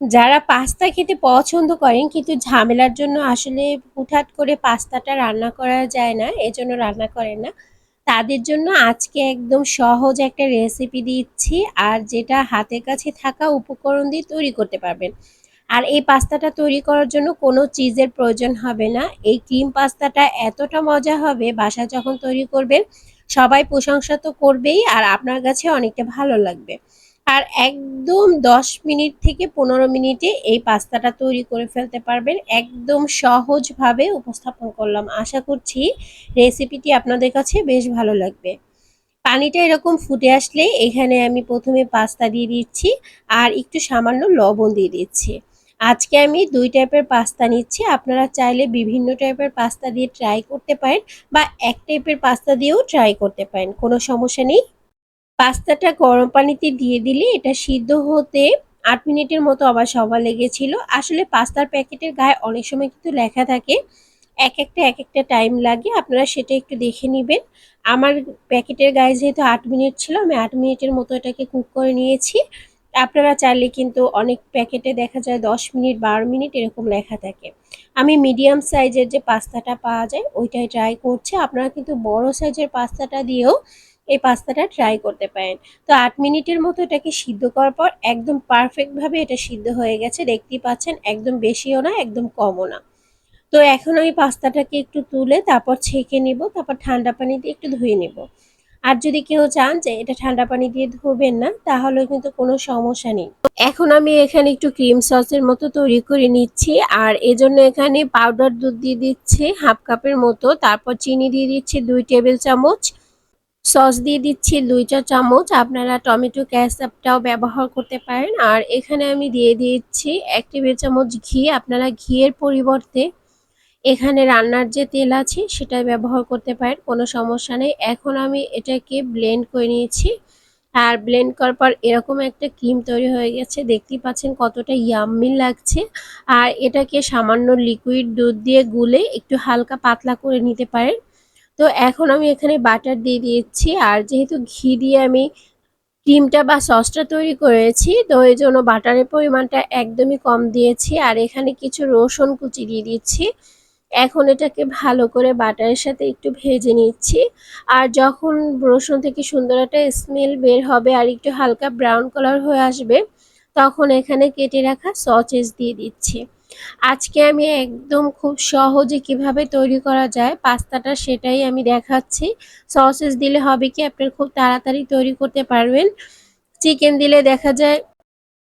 যারা পাস্তা খেতে পছন্দ করেন, কিন্তু ঝামেলার জন্য আসলে হুটহাট করে পাস্তাটা রান্না করা যায় না, এজন্য রান্না করেন না। তাদের জন্য আজকে একদম সহজ একটা রেসিপি দিচ্ছি, আর যেটা হাতের কাছে থাকা উপকরণ দিয়ে তৈরি করতে পারবেন। আর এই পাস্তাটা তৈরি করার জন্য কোনো চিজের প্রয়োজন হবে না। এই ক্রিম পাস্তাটা এতটা মজা হবে, বাসা যখন তৈরি করবেন, সবাই প্রশংসা তো করবেই, আর আপনার কাছে অনেকটা ভালো লাগবে। আর একদম 10 মিনিট থেকে পনেরো মিনিটে এই পাস্তাটা তৈরি করে ফেলতে পারবেন। একদম সহজভাবে উপস্থাপন করলাম। আশা করছি রেসিপিটি আপনাদের কাছে বেশ ভালো লাগবে। পানিটা এরকম ফুটে আসলে এখানে আমি প্রথমে পাস্তা দিয়ে দিচ্ছি আর একটু সামান্য লবণ দিয়ে দিচ্ছি। আজকে আমি দুই টাইপের পাস্তা নিচ্ছি। আপনারা চাইলে বিভিন্ন টাইপের পাস্তা দিয়ে ট্রাই করতে পারেন বা এক টাইপের পাস্তা দিয়েও ট্রাই করতে পারেন। কোনো সমস্যা নেই। পাস্তাটা গরম পানিতে দিয়ে দিলে এটা সিদ্ধ হতে আট মিনিটের মতো আবার সবার লেগেছিল। আসলে পাস্তার প্যাকেটের গায়ে অনেক সময় কিন্তু লেখা থাকে, এক একটা এক একটা টাইম লাগে। আপনারা সেটা একটু দেখে নেবেন। আমার প্যাকেটের গায়ে যেহেতু আট মিনিট ছিল, আমি আট মিনিটের মতো এটাকে কুক করে নিয়েছি। আপনারা চাইলে কিন্তু অনেক প্যাকেটে দেখা যায় দশ মিনিট, বারো মিনিট এরকম লেখা থাকে। আমি মিডিয়াম সাইজের যে পাস্তাটা পাওয়া যায়, ওইটাই ট্রাই করছি। আপনারা কিন্তু বড় সাইজের পাস্তাটা দিয়েও এই পাস্তাটা ট্রাই করতে পারেন। তো আট মিনিটের মতো এটাকে সিদ্ধ করার পর একদম পারফেক্টভাবে এটা সিদ্ধ হয়ে গেছে। দেখতেই পাচ্ছেন একদম বেশিও না, একদম কমও না। তো এখন আমি পাস্তাটাকে একটু তুলে তারপর ছেঁকে নিব, তারপর ঠান্ডা পানি দিয়ে একটু ধুয়ে নেব। আর যদি কেউ চান যে এটা ঠান্ডা পানি দিয়ে ধোবেন না তাহলে কিন্তু কোনো সমস্যা নেই। এখন আমি এখানে একটু ক্রিম সসের মতো তৈরি করে নিচ্ছি, আর এজন্য এখানে পাউডার দুধ দিয়ে দিচ্ছি হাফ কাপের মতো। তারপর চিনি দিয়ে দিচ্ছি দুই টেবিল চামচ। সস দিয়ে দিচ্ছি দুই চা চামচ। আপনারা টমেটো ক্যাসআপটাও ব্যবহার করতে পারেন। আর এখানে আমি দিয়ে দিচ্ছি এক টেবিল চামচ ঘি। আপনারা ঘিয়ের পরিবর্তে এখানে রান্নার যে তেল আছে, সেটা ব্যবহার করতে পারেন। কোনো সমস্যা নেই। এখন আমি এটাকে ব্লেন্ড করে নিয়েছি। আর ব্লেন্ড করার পর এরকম একটা ক্রিম তৈরি হয়ে গেছে। দেখতেই পাচ্ছেন কতটা ইয়াম্মি লাগছে। আর এটাকে সামান্য লিকুইড দুধ দিয়ে গুলে একটু হালকা পাতলা করে নিতে পারেন। তো এখন আমি এখানে বাটার দিয়ে দিয়েছি আর যেহেতু ঘি দিয়ে আমি ক্রিমটা বা সসটা তৈরি করেছি, তো এই জন্য বাটারের পরিমাণটা একদমই কম দিয়েছি আর এখানে কিছু রসুন কুচি দিয়ে দিচ্ছি। এখন এটাকে ভালো করে বাটারের সাথে একটু ভেজে নিচ্ছি আর যখন রসুন থেকে সুন্দর একটা স্মেল বের হবে আর একটু হালকা ব্রাউন কালার হয়ে আসবে, তখন এখানে কেটে রাখা সচেস দিয়ে দিচ্ছি। আজকে আমি একদম খুব সহজে কীভাবে তৈরি করা যায় পাস্তাটা সেটাই আমি দেখাচ্ছি। সসেস দিলে হবে কি আপনার খুব তাড়াতাড়ি তৈরি করতে পারবেন। চিকেন দিলে দেখা যায়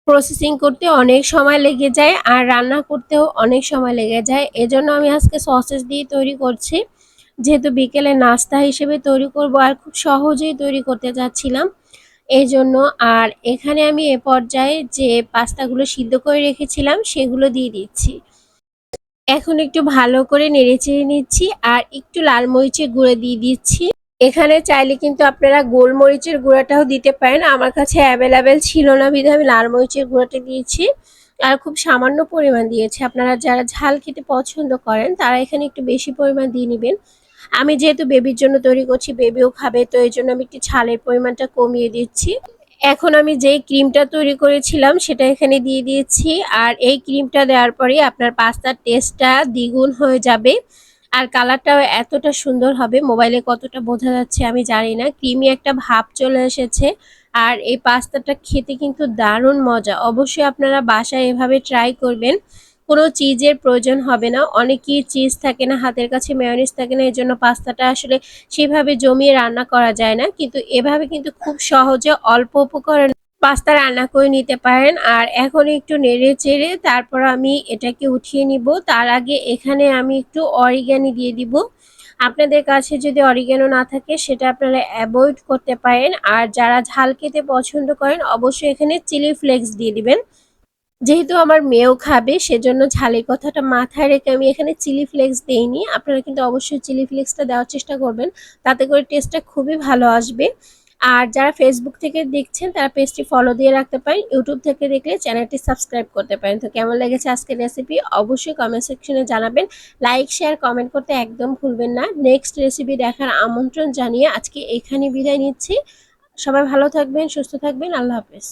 প্রসেসিং করতে অনেক সময় লেগে যায় আর রান্না করতেও অনেক সময় লেগে যায়। এজন্য আমি আজকে সসেস দিয়ে তৈরি করছি। যেহেতু বিকেলে নাস্তা হিসেবে তৈরি করব আর খুব সহজেই তৈরি করতে যাচ্ছিলাম এই জন্য আর এখানে আমি এ পর্যায়ে যে পাস্তাগুলো সিদ্ধ করে রেখেছিলাম, সেগুলো দিয়ে দিচ্ছি। এখন একটু ভালো করে নেড়েচেড়ে নিচ্ছি আর একটু লাল মরিচের গুঁড়ো দিয়ে দিচ্ছি। এখানে চাইলে কিন্তু আপনারা গোলমরিচের গুঁড়াটাও দিতে পারেন। আমার কাছে অ্যাভেলেবেল ছিল না বিধে আমি লাল মরিচের গুঁড়াটা দিয়েছি। আর খুব সামান্য পরিমাণ দিয়েছি। আপনারা যারা ঝাল খেতে পছন্দ করেন, তারা এখানে একটু বেশি পরিমাণ দিয়ে নেবেন। আমি যেহেতু বেবির জন্য তৈরি করছি বেবিও খাবে, তো এই জন্য আমি একটু ছালের পরিমাণটা কমিয়ে দিচ্ছি। এখন আমি যেই ক্রিমটা তৈরি করেছিলাম, সেটা এখানে দিয়ে দিয়েছি। আর এই ক্রিমটা দেওয়ার পরে আপনার পাস্তার টেস্টটা দ্বিগুণ হয়ে যাবে। আর কালারটাও এতটা সুন্দর হবে মোবাইলে কতটা বোঝা যাচ্ছে আমি জানি না। ক্রিমি একটা ভাব চলে এসেছে। আর এই পাস্তাটা খেতে কিন্তু দারুণ মজা। অবশ্যই আপনারা বাসায় এভাবে ট্রাই করবেন। কোনো চিজের প্রয়োজন হবে না। অনেকেই চিজ থাকে না, হাতের কাছে মেয়নিজ থাকে না এই জন্য পাস্তাটা আসলে সেভাবে জমিয়ে রান্না করা যায় না। কিন্তু এভাবে কিন্তু খুব সহজে অল্প উপকরণ পাস্তা রান্না করে নিতে পারেন। আর এখন একটু নেড়ে চেড়ে তারপর আমি এটাকে উঠিয়ে নিব। তার আগে এখানে আমি একটু অরিগ্যানি দিয়ে দিব। আপনাদের কাছে যদি অরিগ্যানো না থাকে, সেটা আপনারা অ্যাভয়েড করতে পারেন। আর যারা ঝাল খেতে পছন্দ করেন, অবশ্যই এখানে চিলি ফ্লেক্স দিয়ে দিবেন। যেহেতু আমার মেয়েও খাবে, সেজন্য ঝালের কথাটা মাথায় রেখে আমি এখানে চিলি ফ্লেক্স দেইনি। আপনারা কিন্তু অবশ্যই চিলি ফ্লেক্সটা দেওয়ার চেষ্টা করবেন, তাতে করে টেস্টটা খুবই ভালো আসবে। আর যারা ফেসবুক থেকে দেখছেন, তারা পেজটি ফলো দিয়ে রাখতে পারেন ইউটিউব থেকে দেখলে চ্যানেলটি সাবস্ক্রাইব করতে পারেন। তো কেমন লেগেছে আজকের রেসিপি অবশ্যই কমেন্ট সেকশনে জানাবেন। লাইক শেয়ার কমেন্ট করতে একদম ভুলবেন না। নেক্সট রেসিপি দেখার আমন্ত্রণ জানিয়ে আজকে এখানে বিদায় নিচ্ছি। সবাই ভালো থাকবেন, সুস্থ থাকবেন। আল্লাহ হাফেজ।